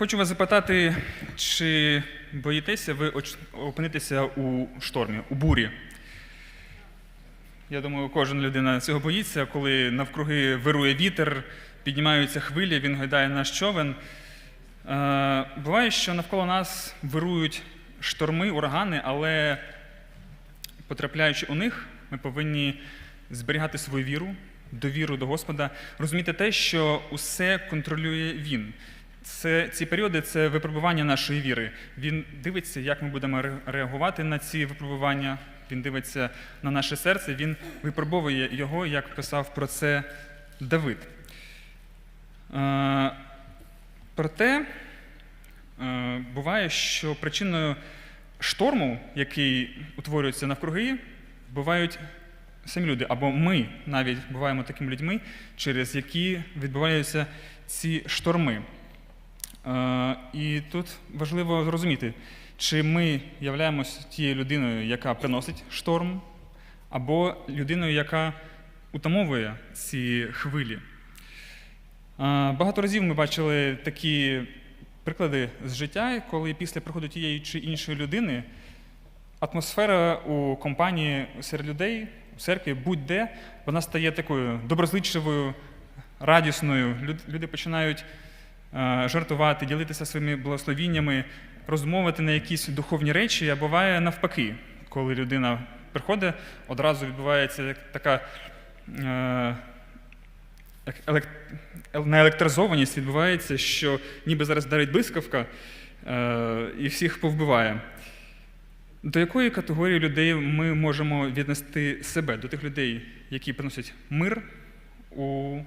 Хочу вас запитати, чи боїтеся ви опинитися у штормі, у бурі? Я думаю, кожна людина цього боїться, коли навкруги вирує вітер, піднімаються хвилі, він гайдає наш човен. Е, Буває, що навколо нас вирують шторми, урагани, але потрапляючи у них, ми повинні зберігати свою віру, довіру до Господа, розуміти те, що усе контролює Він. Це, ці періоди це випробування нашої віри. Він дивиться, як ми будемо реагувати на ці випробування. Він дивиться на наше серце, він випробовує його, як писав про це Давид. Е, Проте е, буває, що причиною шторму, який утворюється навкруги, бувають самі люди, або ми навіть буваємо такими людьми, через які відбуваються ці шторми. Е, І тут важливо зрозуміти, чи ми являємося тією людиною, яка приносить шторм, або людиною, яка утамовує ці хвилі. Е, Багато разів ми бачили такі приклади з життя, коли після приходу тієї чи іншої людини атмосфера у компанії серед людей, у церкві, будь-де, вона стає такою доброзичливою, радісною. Люди починають жартувати, ділитися своїми благословіннями, розмовити на якісь духовні речі, а буває навпаки, коли людина приходить, одразу відбувається така. е, ел- наелектризованість відбувається, що ніби зараз дарить блискавка е, і всіх повбиває. До якої категорії людей ми можемо віднести себе? До тих людей, які приносять мир у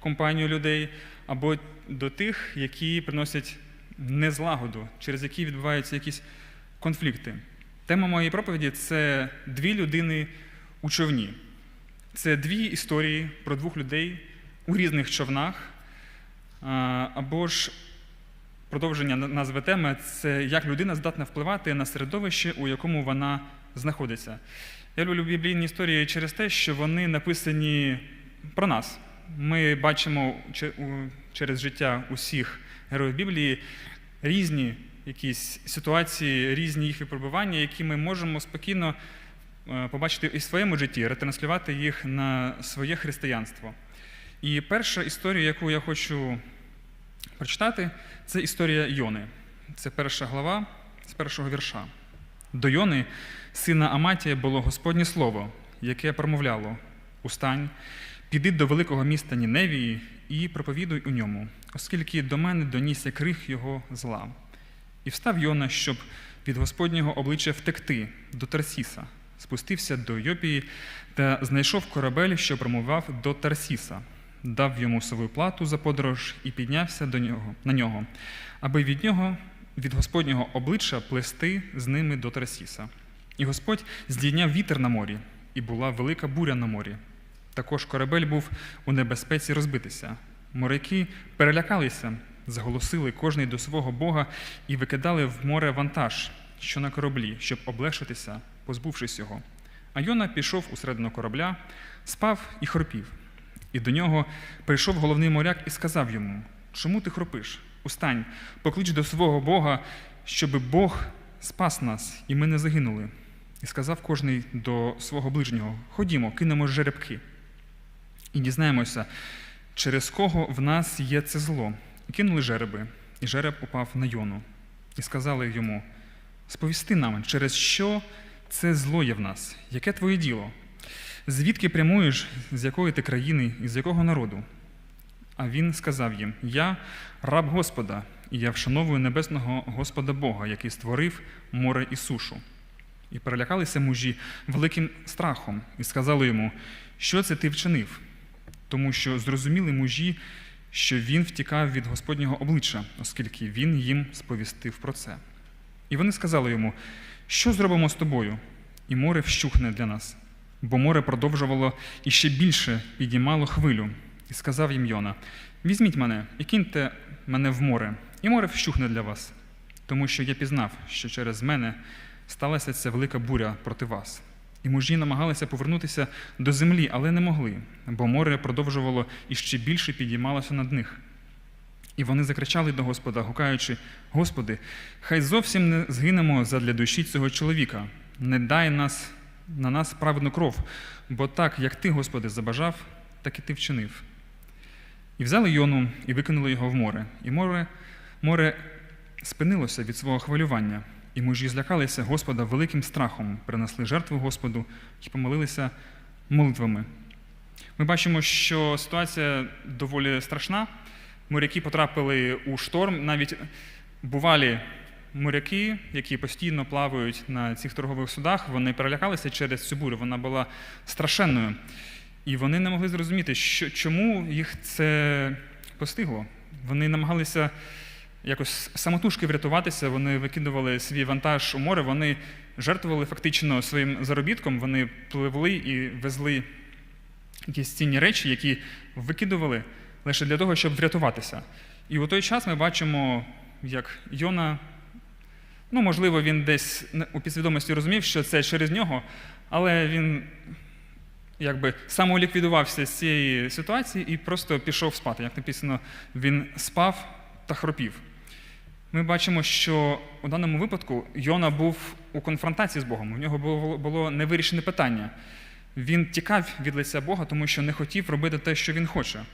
компанію людей, або до тих, які приносять незлагоду, через які відбуваються якісь конфлікти. Тема моєї проповіді це дві людини у човні. Це дві історії про двох людей у різних човнах, або ж продовження назви теми це як людина здатна впливати на середовище, у якому вона знаходиться. Я люблю біблійні історії через те, що вони написані про нас. Ми бачимо через життя усіх героїв Біблії різні якісь ситуації, різні їх випробування, які ми можемо спокійно е, побачити і в своєму житті, ретранслювати їх на своє християнство. І перша історія, яку я хочу прочитати, це історія Йони. Це перша глава з першого вірша. До Йони, сина Аматія, було Господнє слово, яке промовляло: Устань, піди до великого міста Ніневії і проповідуй у ньому, оскільки до мене донісся крих його зла. І встав Йона, щоб від Господнього обличчя втекти до Тарсіса, спустився до Йопії та знайшов корабель, що промовляв до Тарсіса, дав йому свою плату за подорож і піднявся до нього, на нього, аби від нього, від Господнього обличчя плести з ними до Тарсіса. І Господь здійняв вітер на морі, і була велика буря на морі. Також корабель був у небезпеці розбитися. Моряки перелякалися, зголосили кожний до свого Бога і викидали в море вантаж, що на кораблі, щоб облегшитися, позбувшись його. А Йона пішов у середину корабля, спав і хропів. І до нього прийшов головний моряк і сказав йому: Чому ти хропиш? Устань, поклич до свого Бога, щоби Бог спас нас, і ми не загинули. І сказав кожний до свого ближнього: Ходімо, кинемо жеребки. І дізнаємося, через кого в нас є це зло. І кинули жереби, і жереб упав на Йону. І сказали йому: Сповісти нам, через що це зло є в нас, яке твоє діло? Звідки прямуєш, з якої ти країни і з якого народу? А він сказав їм: Я раб Господа, і я вшановую небесного Господа Бога, який створив море і сушу. І перелякалися мужі великим страхом, і сказали йому, що це ти вчинив? Тому що зрозуміли мужі, що він втікав від Господнього обличчя, оскільки він їм сповістив про це. І вони сказали йому, що зробимо з тобою? І море вщухне для нас. Бо море продовжувало і ще більше підіймало хвилю. І сказав їм Йона: Візьміть мене і киньте мене в море, і море вщухне для вас, тому що я пізнав, що через мене сталася ця велика буря проти вас. І мужі намагалися повернутися до землі, але не могли, бо море продовжувало і ще більше підіймалося над них. І вони закричали до Господа, гукаючи: Господи, хай зовсім не згинемо задля душі цього чоловіка. Не дай нас на нас праведну кров, бо так, як ти, Господи, забажав, так і ти вчинив. І взяли Йону і викинули його в море. І море, море спинилося від свого хвилювання, і мужі злякалися Господа великим страхом, принесли жертву Господу і помолилися молитвами. Ми бачимо, що ситуація доволі страшна. Моряки потрапили у шторм, навіть бувалі моряки, які постійно плавають на цих торгових судах, вони перелякалися через цю бурю. Вона була страшенною. І вони не могли зрозуміти, що, чому їх це постигло. Вони намагалися якось самотужки врятуватися, вони викидували свій вантаж у море, вони жертвували фактично своїм заробітком, вони пливли і везли якісь цінні речі, які викидували лише для того, щоб врятуватися. І у той час ми бачимо, як Йона, ну, можливо, він десь у підсвідомості розумів, що це через нього, але він якби самоліквідувався з цієї ситуації і просто пішов спати. Як написано, він спав та хропів. Ми бачимо, що у даному випадку Йона був у конфронтації з Богом. У нього було, невирішене питання. Він тікав від лиця Бога, тому що не хотів робити те, що він хоче. Е,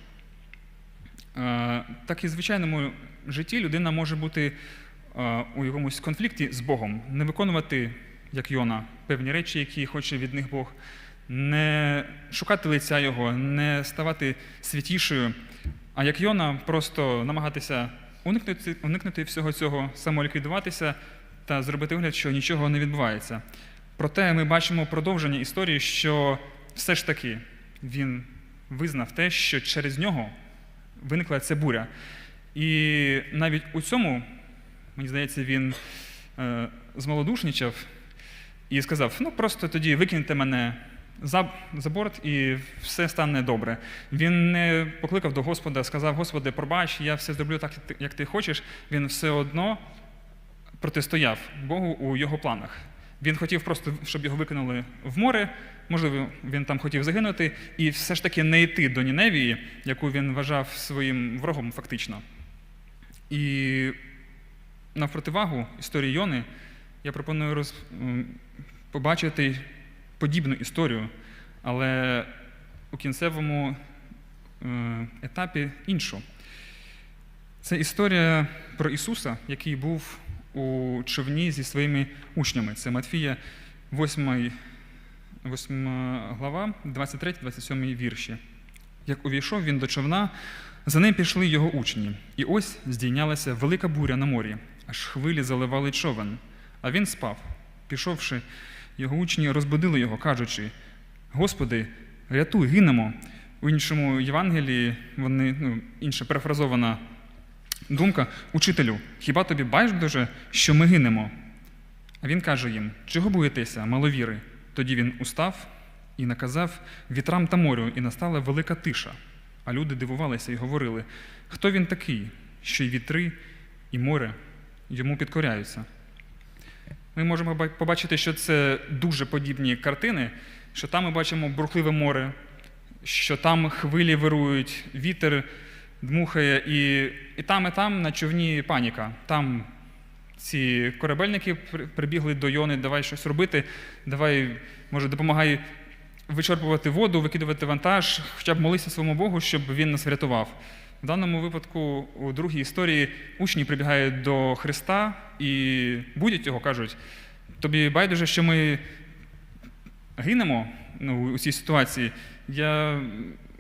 Так і в звичайному житті людина може бути е, у якомусь конфлікті з Богом, не виконувати, як Йона, певні речі, які хоче від них Бог, не шукати лиця Його, не ставати святішою, а як Йона, просто намагатися уникнути, уникнути всього цього, самоліквідуватися та зробити вигляд, що нічого не відбувається. Проте ми бачимо продовження історії, що все ж таки він визнав те, що через нього виникла ця буря. І навіть у цьому, мені здається, він е, змалодушничав і сказав: ну просто тоді викиньте мене за, борт, і все стане добре. Він не покликав до Господа, сказав: Господи, пробач, я все зроблю так, як ти- хочеш. Він все одно протистояв Богу у його планах. Він хотів просто, щоб його викинули в море. Можливо, він там хотів загинути, і все ж таки не йти до Ніневії, яку він вважав своїм ворогом, фактично. І на противагу історії Йони я пропоную роз... побачити подібну історію, але у кінцевому е, етапі іншу. Це історія про Ісуса, який був у човні зі своїми учнями. Це Матфія 8, 8 глава, 23-27 вірші. Як увійшов він до човна, за ним пішли його учні. І ось здійнялася велика буря на морі, аж хвилі заливали човен. А він спав. Пішовши, його учні розбудили його, кажучи: Господи, рятуй, гинемо. У іншому Євангелії вони, ну, інша перефразована думка: Учителю, хіба тобі байдуже, що ми гинемо? А він каже їм: Чого боїтеся, маловіри? Тоді він устав і наказав вітрам та морю, і настала велика тиша. А люди дивувалися і говорили: хто він такий, що й вітри, і море йому підкоряються? Ми можемо побачити, що це дуже подібні картини, що там ми бачимо бурхливе море, що там хвилі вирують, вітер дмухає, і, і там, і там на човні паніка. Там ці корабельники прибігли до Йони, давай щось робити, давай, може, допомагай вичерпувати воду, викидувати вантаж, хоча б молися своєму Богу, щоб він нас врятував. В даному випадку, у другій історії, учні прибігають до Христа і будять його, кажуть, тобі байдуже, що ми гинемо ну, у цій ситуації. Я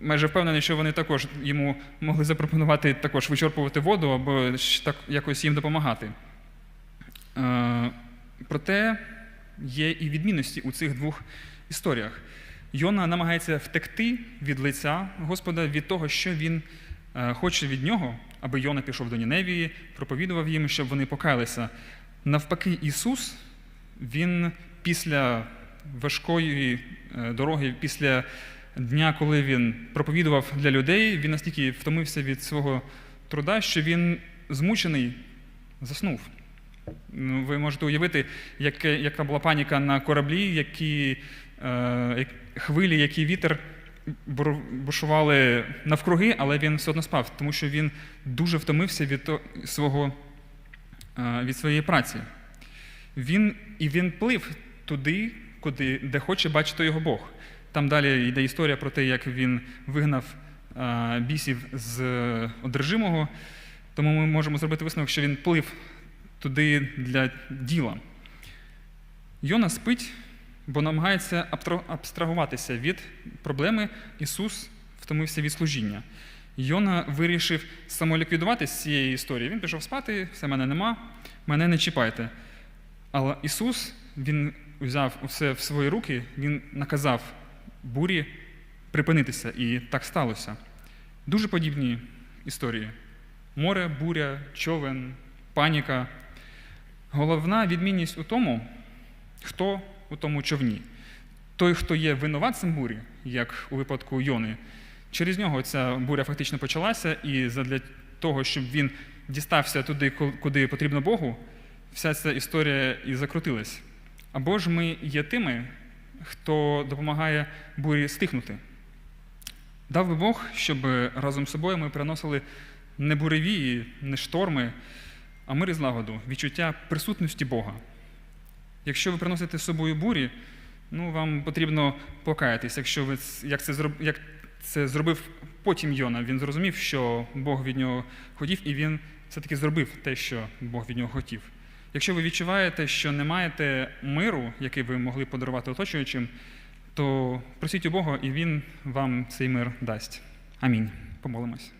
майже впевнений, що вони також йому могли запропонувати також вичерпувати воду або так якось їм допомагати. Е, проте є і відмінності у цих двох історіях. Йона намагається втекти від лиця Господа від того, що він хоче від нього, аби Йона пішов до Ніневії, проповідував їм, щоб вони покаялися. Навпаки, Ісус, він після важкої е, дороги, після дня, коли він проповідував для людей, він настільки втомився від свого труда, що він змучений заснув. Ну, ви можете уявити, яка була паніка на кораблі, які е, хвилі, який вітер. Бушували навкруги, але він все одно спав, тому що він дуже втомився від свого, е, від своєї праці. Він, і він плив туди, куди, де хоче бачити його Бог. Там далі йде історія про те, як він вигнав е, бісів з одержимого. Тому ми можемо зробити висновок, що він плив туди для діла. Йона спить, бо намагається абстрагуватися від проблеми. Ісус втомився від служіння. Йона вирішив самоліквідуватися з цієї історії. Він пішов спати, все мене нема, мене не чіпайте. Але Ісус Він взяв усе в свої руки, Він наказав бурі припинитися, і так сталося. Дуже подібні історії: море, буря, човен, паніка. Головна відмінність у тому, хто у тому човні. Той, хто є винуватцем бурі, як у випадку Йони, через нього ця буря фактично почалася, і для того, щоб він дістався туди, куди потрібно Богу, вся ця історія і закрутилась. Або ж ми є тими, хто допомагає бурі стихнути. Дав би Бог, щоб разом з собою ми приносили не буревії, не шторми, а мир і злагоду, відчуття присутності Бога. Якщо ви приносите з собою бурі, ну вам потрібно покаятись. Якщо ви як це зроб, як це зробив потім Йона, він зрозумів, що Бог від нього хотів, і він все-таки зробив те, що Бог від нього хотів. Якщо ви відчуваєте, що не маєте миру, який ви могли подарувати оточуючим, то просіть у Бога, і Він вам цей мир дасть. Амінь. Помолимось.